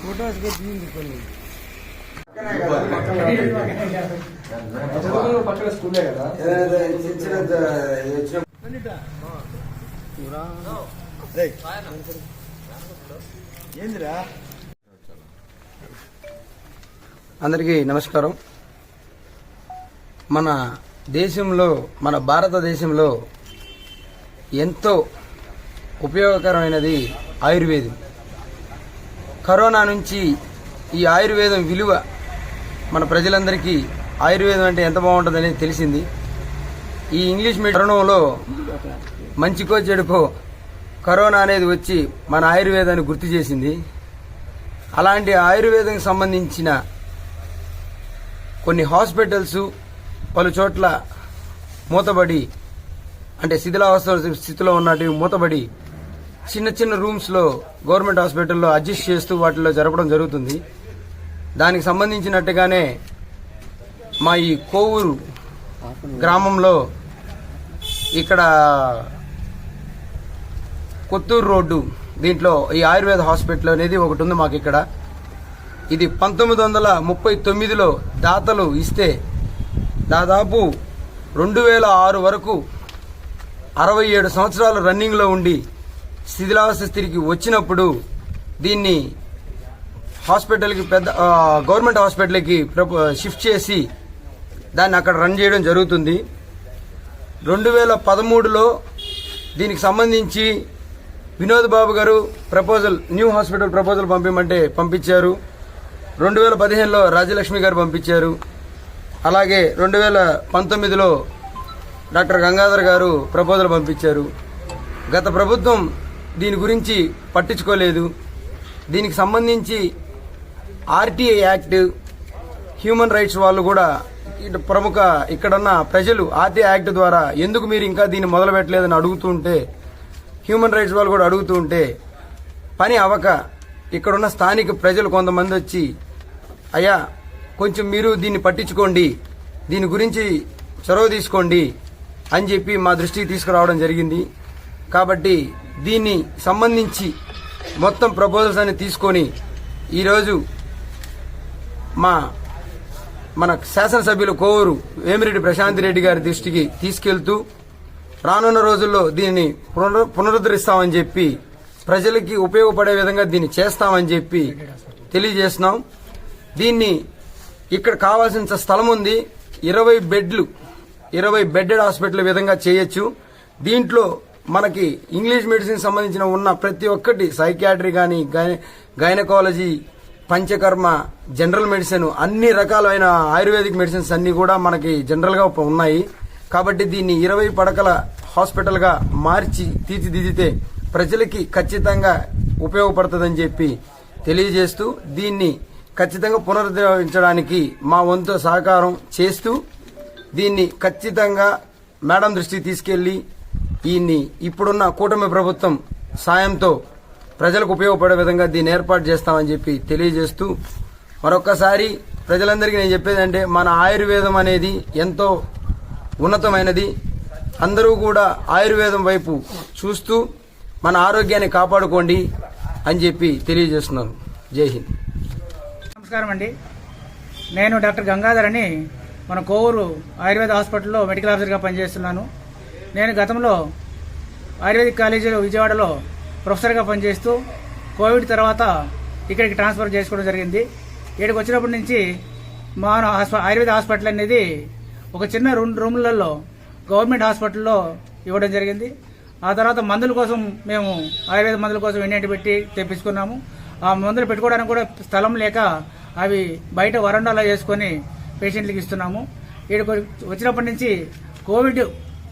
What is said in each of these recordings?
Photos తీయండి కొన్ని పక్కన స్కూలే కదా ఏందిరా? అందరికీ నమస్కారం. మన దేశంలో మన భారతదేశంలో ఎంతో ఉపయోగకరమైనది ఆయుర్వేదం. కరోనా నుంచి ఈ ఆయుర్వేదం విలువ మన ప్రజలందరికీ ఆయుర్వేదం అంటే ఎంత బాగుంటుందని తెలిసింది. ఈ ఇంగ్లీష్ మీడియంలో మంచికో చెడుకో కరోనా అనేది వచ్చి మన ఆయుర్వేదాన్ని గుర్తు చేసింది. అలాంటి ఆయుర్వేదంకి సంబంధించిన కొన్ని హాస్పిటల్స్ పలు చోట్ల మూతబడి అంటే శిథిలావస్థ స్థితిలో ఉన్నటివి మూతబడి చిన్న చిన్న రూమ్స్లో గవర్నమెంట్ హాస్పిటల్లో అడ్జస్ట్ చేస్తూ వాటిలో జరపడం జరుగుతుంది. దానికి సంబంధించినట్టుగానే మా ఈ కోవూరు గ్రామంలో ఇక్కడ కొత్తూరు రోడ్డు దీంట్లో ఈ ఆయుర్వేద హాస్పిటల్ అనేది ఒకటి ఉంది మాకు ఇక్కడ ఇది పంతొమ్మిది వందల ముప్పై తొమ్మిదిలో దాతలు ఇస్తే దాదాపు రెండు వేల ఆరు వరకు అరవై ఏడు సంవత్సరాలు రన్నింగ్లో ఉండి శిథిలావస్థ స్థితికి వచ్చినప్పుడు దీన్ని హాస్పిటల్కి పెద్ద గవర్నమెంట్ హాస్పిటల్కి ప్రపో- షిఫ్ట్ చేసి దాన్ని అక్కడ రన్ చేయడం జరుగుతుంది. రెండు వేల పదమూడులో దీనికి సంబంధించి వినోద్ బాబు గారు ప్రపోజల్ న్యూ హాస్పిటల్ ప్రపోజల్ పంపించమంటే పంపించారు. రెండు వేల పదిహేనులో రాజలక్ష్మి గారు పంపించారు. అలాగే రెండు వేల పంతొమ్మిదిలో డాక్టర్ గంగాధర్ గారు ప్రపోజల్ పంపించారు. గత ప్రభుత్వం దీని గురించి పట్టించుకోలేదు. దీనికి సంబంధించి ఆర్టీఐ యాక్ట్ హ్యూమన్ రైట్స్ వాళ్ళు కూడా ప్రముఖ ఇక్కడున్న ప్రజలు ఆర్టీఐ యాక్ట్ ద్వారా ఎందుకు మీరు ఇంకా దీన్ని మొదలు పెట్టలేదని అడుగుతూ ఉంటే హ్యూమన్ రైట్స్ వాళ్ళు కూడా అడుగుతూ ఉంటే పని అవక ఇక్కడున్న స్థానిక ప్రజలు కొంతమంది వచ్చి అయ్యా కొంచెం మీరు దీన్ని పట్టించుకోండి. దీని గురించి చొరవ తీసుకోండి అని చెప్పి మా దృష్టికి తీసుకురావడం జరిగింది. కాబట్టి దీన్ని సంబంధించి మొత్తం ప్రపోజల్స్ అన్ని తీసుకొని ఈరోజు మా మన శాసనసభ్యులు కోవూరు వేమిరెడ్డి ప్రశాంత్ రెడ్డి గారి దృష్టికి తీసుకెళ్తూ రానున్న రోజుల్లో దీన్ని పునరు పునరుద్ధరిస్తామని చెప్పి ప్రజలకి ఉపయోగపడే విధంగా దీన్ని చేస్తామని చెప్పి తెలియజేస్తున్నాం. దీన్ని ఇక్కడ కావాల్సిన స్థలం ఉంది. ఇరవై బెడ్లు ఇరవై బెడ్డెడ్ హాస్పిటల్ విధంగా చేయొచ్చు. దీంట్లో మనకి ఇంగ్లీష్ మెడిసిన్ సంబంధించిన ఉన్న ప్రతి ఒక్కటి సైకియాట్రీ కానీ గైనకాలజీ పంచకర్మ జనరల్ మెడిసిన్ అన్ని రకాలైన ఆయుర్వేదిక్ మెడిసిన్స్ అన్ని కూడా మనకి జనరల్గా ఉన్నాయి. కాబట్టి దీన్ని ఇరవై పడకల హాస్పిటల్గా మార్చి తీర్చిదిద్దితే ప్రజలకి ఖచ్చితంగా ఉపయోగపడుతుందని చెప్పి తెలియజేస్తూ దీన్ని ఖచ్చితంగా పునరుద్ధరించడానికి మా వంతు సహకారం చేస్తూ దీన్ని ఖచ్చితంగా మేడం దృష్టికి తీసుకెళ్ళి దీన్ని ఇప్పుడున్న కూటమి ప్రభుత్వం సాయంతో ప్రజలకు ఉపయోగపడే విధంగా దీన్ని ఏర్పాటు చేస్తామని చెప్పి తెలియజేస్తూ మరొక్కసారి ప్రజలందరికీ నేను చెప్పేదంటే మన ఆయుర్వేదం అనేది ఎంతో ఉన్నతమైనది. అందరూ కూడా ఆయుర్వేదం వైపు చూస్తూ మన ఆరోగ్యాన్ని కాపాడుకోండి అని చెప్పి తెలియజేస్తున్నాను. జై హింద్. నమస్కారం అండి. నేను డాక్టర్ గంగాధర్ అని మన కోవూరు ఆయుర్వేద హాస్పిటల్లో మెడికల్ ఆఫీసర్గా పనిచేస్తున్నాను. నేను గతంలో ఆయుర్వేదిక్ కాలేజీలో విజయవాడలో ప్రొఫెసర్గా పనిచేస్తూ కోవిడ్ తర్వాత ఇక్కడికి ట్రాన్స్ఫర్ చేసుకోవడం జరిగింది. ఇక్కడికి వచ్చినప్పటి నుంచి మా ఆయుర్వేద హాస్పిటల్ అనేది ఒక చిన్న రెండు రూమ్లలో గవర్నమెంట్ హాస్పిటల్లో ఇవ్వడం జరిగింది. ఆ తర్వాత మందుల కోసం మేము ఆయుర్వేద మందుల కోసం ఎన్నింటి పెట్టి తెప్పించుకున్నాము. ఆ మందులు పెట్టుకోవడానికి కూడా స్థలం లేక అవి బయట వరండాలో వేసుకొని పేషెంట్లకు ఇస్తున్నాము. ఇక్కడికి వచ్చినప్పటి నుంచి కోవిడ్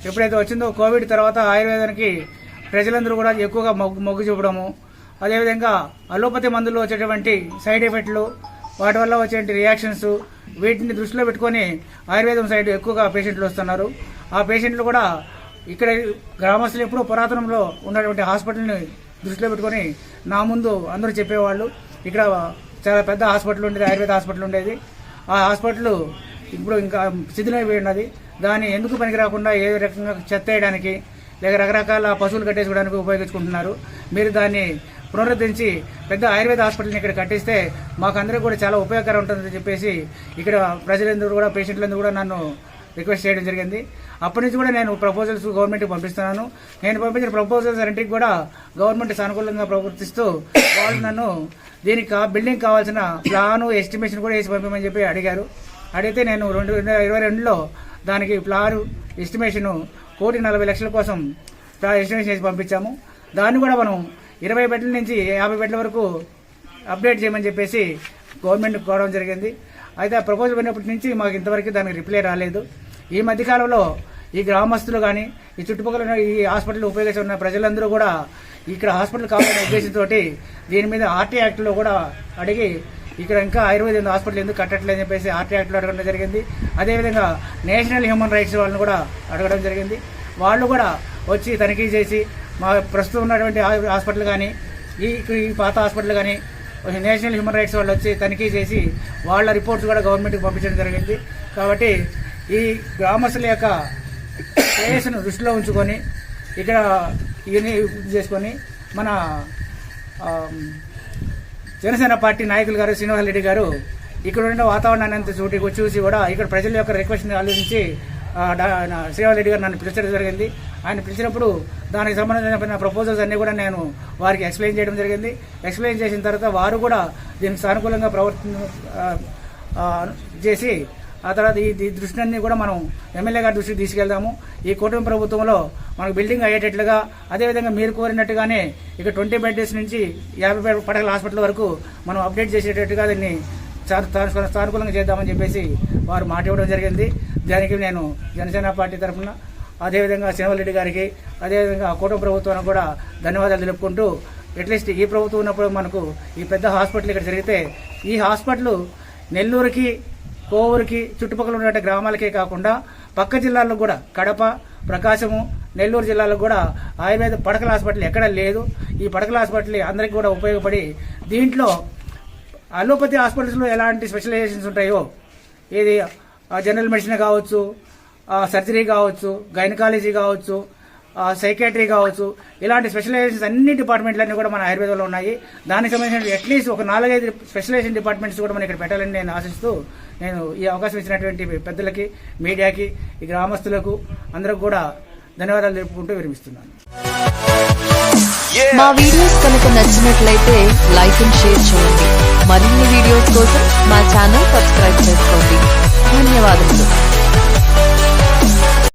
ఎప్పుడైతే వచ్చిందో కోవిడ్ తర్వాత ఆయుర్వేదానికి ప్రజలందరూ కూడా ఎక్కువగా మొగ్గు మొగ్గు చూపడము. అదేవిధంగా అలోపతి మందులు వచ్చేటువంటి సైడ్ ఎఫెక్ట్లు వాటి వల్ల వచ్చేటువంటి రియాక్షన్స్ వీటిని దృష్టిలో పెట్టుకొని ఆయుర్వేదం సైడ్ ఎక్కువగా పేషెంట్లు వస్తున్నారు. ఆ పేషెంట్లు కూడా ఇక్కడ గ్రామస్తులు ఎప్పుడూ పురాతనంలో ఉన్నటువంటి హాస్పిటల్ని దృష్టిలో పెట్టుకొని నా ముందు అందరూ చెప్పేవాళ్ళు. ఇక్కడ చాలా పెద్ద హాస్పిటల్ ఉండేది ఆయుర్వేద హాస్పిటల్ ఉండేది. ఆ హాస్పిటల్ ఇప్పుడు ఇంకా స్థితిలో ఉన్నది. దాన్ని ఎందుకు పనికి రాకుండా ఏ రకంగా చెత్త వేయడానికి లేక రకరకాల పశువులు కట్టేసుకోవడానికి ఉపయోగించుకుంటున్నారు. మీరు దాన్ని పునరుద్ధరించి పెద్ద ఆయుర్వేద హాస్పిటల్ని ఇక్కడ కట్టిస్తే మాకందరికీ కూడా చాలా ఉపయోగకరం ఉంటుందని చెప్పేసి ఇక్కడ ప్రజలందరూ కూడా పేషెంట్లందరూ కూడా నన్ను రిక్వెస్ట్ చేయడం జరిగింది. అప్పటి నుంచి కూడా నేను ప్రపోజల్స్ గవర్నమెంట్కి పంపిస్తున్నాను. నేను పంపించిన ప్రపోజల్స్ అన్నింటికి కూడా గవర్నమెంట్ సానుకూలంగా ప్రవర్తిస్తూ వాళ్ళు నన్ను దీనికి బిల్డింగ్ కావాల్సిన ప్లాను ఎస్టిమేషన్ కూడా వేసి పంపమని చెప్పి అడిగారు. అడిగితే నేను రెండు వేల ఇరవై రెండులో దానికి ప్లాను ఎస్టిమేషన్ కోటి నలభై లక్షల కోసం ఎస్టిమేషన్ చేసి పంపించాము. దాన్ని కూడా మనం ఇరవై బెడ్ల నుంచి యాభై బెడ్ల వరకు అప్డేట్ చేయమని చెప్పేసి గవర్నమెంట్ కోవడం జరిగింది. అయితే ఆ ప్రపోజల్ పోయినప్పటి నుంచి మాకు ఇంతవరకు దానికి రిప్లై రాలేదు. ఈ మధ్యకాలంలో ఈ గ్రామస్తులు కానీ ఈ చుట్టుపక్కల ఉన్న ఈ హాస్పిటల్ ఉపయోగించి ఉన్న ప్రజలందరూ కూడా ఇక్కడ హాస్పిటల్ కావాలనే ఉద్దేశంతో దీని మీద ఆర్టీ యాక్ట్లో కూడా అడిగి ఇక్కడ ఇంకా ఆయుర్వేద హాస్పిటల్ ఎందుకు కట్టట్లేదని చెప్పేసి ఆర్టీ యాక్ట్లో అడగడం జరిగింది. అదేవిధంగా నేషనల్ హ్యూమన్ రైట్స్ వాళ్ళని కూడా అడగడం జరిగింది. వాళ్ళు కూడా వచ్చి తనిఖీ చేసి మా ప్రస్తుతం ఉన్నటువంటి హాస్పిటల్ కానీ ఈ ఈ పాత హాస్పిటల్ కానీ నేషనల్ హ్యూమన్ రైట్స్ వాళ్ళు వచ్చి తనిఖీ చేసి వాళ్ళ రిపోర్ట్స్ కూడా గవర్నమెంట్కి పంపించడం జరిగింది. కాబట్టి ఈ గ్రామస్తుల యొక్క శ్రేయస్సును దృష్టిలో ఉంచుకొని ఇక్కడ ఇవన్నీ చేసుకొని మన జనసేన పార్టీ నాయకులు గారు శ్రీనివాస్ రెడ్డి గారు ఇక్కడ ఉన్న వాతావరణాన్ని అంత చూటి చూసి కూడా ఇక్కడ ప్రజల యొక్క రిక్వెస్ట్ని ఆలోచించి ఆ, శ్రీనివాస్ రెడ్డి గారు నన్ను పిలిచడం జరిగింది. ఆయన పిలిచినప్పుడు దానికి సంబంధించిన ప్రపోజల్స్ అన్నీ కూడా నేను వారికి ఎక్స్ప్లెయిన్ చేయడం జరిగింది. ఎక్స్ప్లెయిన్ చేసిన తర్వాత వారు కూడా దీనికి సానుకూలంగా ప్రవర్తన చేసి ఆ తర్వాత ఈ దృష్టిని కూడా మనం ఎమ్మెల్యే గారి దృష్టికి తీసుకెళ్దాము. ఈ కూటమి ప్రభుత్వంలో మనకు బిల్డింగ్ అయ్యేటట్లుగా అదేవిధంగా మీరు కోరినట్టుగానే ఇక ట్వంటీ బెడ్స్ నుంచి యాభై పడకల హాస్పిటల్ వరకు మనం అప్డేట్ చేసేటట్టుగా దీన్ని సానుకూలంగా చేద్దామని చెప్పేసి వారు మాట ఇవ్వడం జరిగింది. దానికి నేను జనసేన పార్టీ తరఫున అదేవిధంగా శ్రీనివారెడ్డి గారికి అదేవిధంగా కుటుంబ కూటమి ప్రభుత్వానికి కూడా ధన్యవాదాలు తెలుపుకుంటూ అట్లీస్ట్ ఈ ప్రభుత్వం ఉన్నప్పుడు మనకు ఈ పెద్ద హాస్పిటల్ ఇక్కడ జరిగితే ఈ హాస్పిటల్ నెల్లూరుకి కోవూరుకి చుట్టుపక్కల ఉన్న గ్రామాలకే కాకుండా పక్క జిల్లాల్లో కూడా కడప ప్రకాశము నెల్లూరు జిల్లాలో కూడా ఆయుర్వేద పడకల హాస్పిటల్ ఎక్కడ లేదు. ఈ పడకల హాస్పిటల్ అందరికీ కూడా ఉపయోగపడి దీంట్లో అలోపతి హాస్పిటల్స్లో ఎలాంటి స్పెషలైజేషన్స్ ఉంటాయో ఇది జనరల్ మెడిసిన్ కావచ్చు సర్జరీ కావచ్చు గైనకాలజీ కావచ్చు సైకాట్రీ కావచ్చు ఇలాంటి స్పెషలైజేషన్స్ అన్ని డిపార్ట్మెంట్లన్నీ కూడా మన ఆయుర్వేదంలో ఉన్నాయి. దానికి సంబంధించిన అట్లీస్ట్ ఒక నాలుగైదు స్పెషలైజేషన్ డిపార్ట్మెంట్స్ కూడా మనం ఇక్కడ పెట్టాలని నేను ఆశిస్తూ నేను ఈ అవకాశం ఇచ్చినటువంటి పెద్దలకి మీడియాకి ఈ గ్రామస్తులకు అందరికి కూడా ధన్యవాదాలు తెలుపుకుంటూ విరమిస్తున్నాను. మా వీడియోస్ కనుక నచ్చినట్లయితే లైక్ అండ్ షేర్ చేయండి. మరిన్ని వీడియోస్ కోసం మా ఛానల్ సబ్స్క్రైబ్ చేసుకోండి. ధన్యవాదములు.